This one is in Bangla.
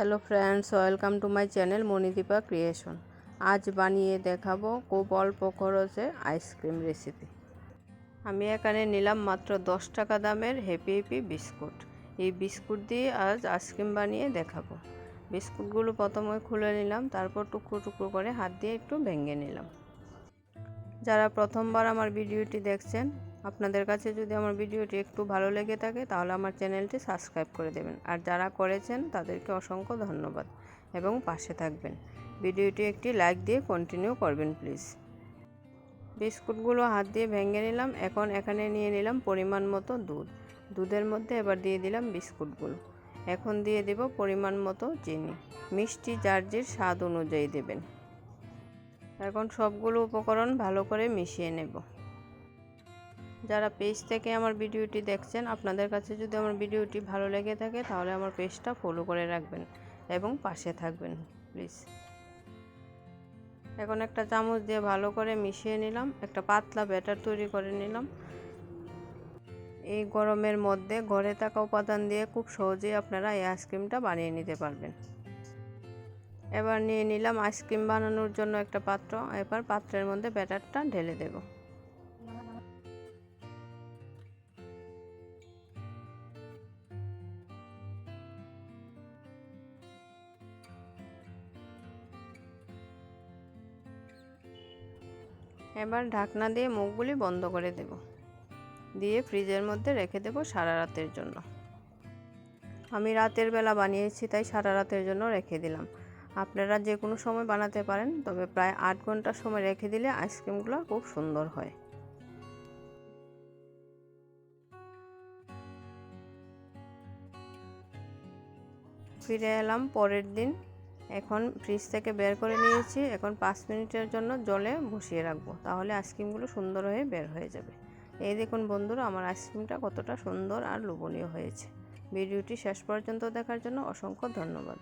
Hello friends, welcome to my channel Manidipa creation. আজ বানিয়ে দেখাবো খুব অল্প খরচে আইসক্রিম রেসিপি। আমি এখানে নিলাম মাত্র দশ টাকা দামের হ্যাপি হ্যাপি বিস্কুট। এই বিস্কুট দিয়ে আজ আইসক্রিম বানিয়ে দেখাবো। বিস্কুটগুলো প্রথমে খুলে নিলাম, তারপর টুকরো টুকরো করে হাত দিয়ে একটু ভেঙে নিলাম। যারা প্রথমবার আমার ভিডিওটি দেখছেন আপনাদের কাছে যদি আমার ভিডিওটি একটু ভালো লেগে থাকে, তাহলে আমার চ্যানেলটি সাবস্ক্রাইব করে দেবেন। আর যারা করেছেন, তাদেরকে অসংখ্য ধন্যবাদ এবং পাশে থাকবেন। ভিডিওটি একটি লাইক দিয়ে কন্টিনিউ করবেন প্লিজ বিস্কুটগুলো হাত দিয়ে ভেঙে নিলাম। এখন এখানে নিয়ে নিলাম পরিমাণ মতো দুধ। দুধের মধ্যে এবার দিয়ে দিলাম বিস্কুটগুলো। এখন দিয়ে দেব পরিমাণ মতো চিনি। মিষ্টি যে স্বাদ অনুযায়ী দেবেন। এখন সবগুলো উপকরণ ভালো করে মিশিয়ে নেব। যারা পেজ থেকে আমার ভিডিওটি দেখছেন, আপনাদের কাছে যদি আমার ভিডিওটি ভালো লেগে থাকে, তাহলে আমার পেজটা ফলো করে রাখবেন এবং পাশে থাকবেন প্লিজ এখন একটা চামচ দিয়ে ভালো করে মিশিয়ে নিলাম, একটা পাতলা ব্যাটার তৈরি করে নিলাম। এই গরমের মধ্যে ঘরে থাকা উপাদান দিয়ে খুব সহজেই আপনারা এই আইসক্রিমটা বানিয়ে নিতে পারবেন। এবার নিয়ে নিলাম আইসক্রিম বানানোর জন্য একটা পাত্র, এবার পাত্রের মধ্যে ব্যাটারটা ঢেলে দেব। এবার ঢাকনা দিয়ে মুখগুলি বন্ধ করে দেব। দিয়ে ফ্রিজের মধ্যে রেখে দেব সারা রাতের জন্য। আমি রাতের বেলা বানিয়েছি, তাই সারা রাতের জন্য রেখে দিলাম। আপনারা যে কোনো সময় বানাতে পারেন, তবে প্রায় আট ঘণ্টার সময় রেখে দিলে আইসক্রিমগুলো খুব সুন্দর হয়। ফিরে এলাম পরের দিন। এখন ফ্রিজ থেকে বের করে নিয়েছি। এখন পাঁচ মিনিটের জন্য জলে বসিয়ে রাখব। তাহলে আইসক্রিমগুলো সুন্দর হয়ে বের হয়ে যাবে। এই দেখুন বন্ধুরা, আমার আইসক্রিমটা কতটা সুন্দর আর লোভনীয় হয়েছে। ভিডিওটি শেষ পর্যন্ত দেখার জন্য অসংখ্য ধন্যবাদ।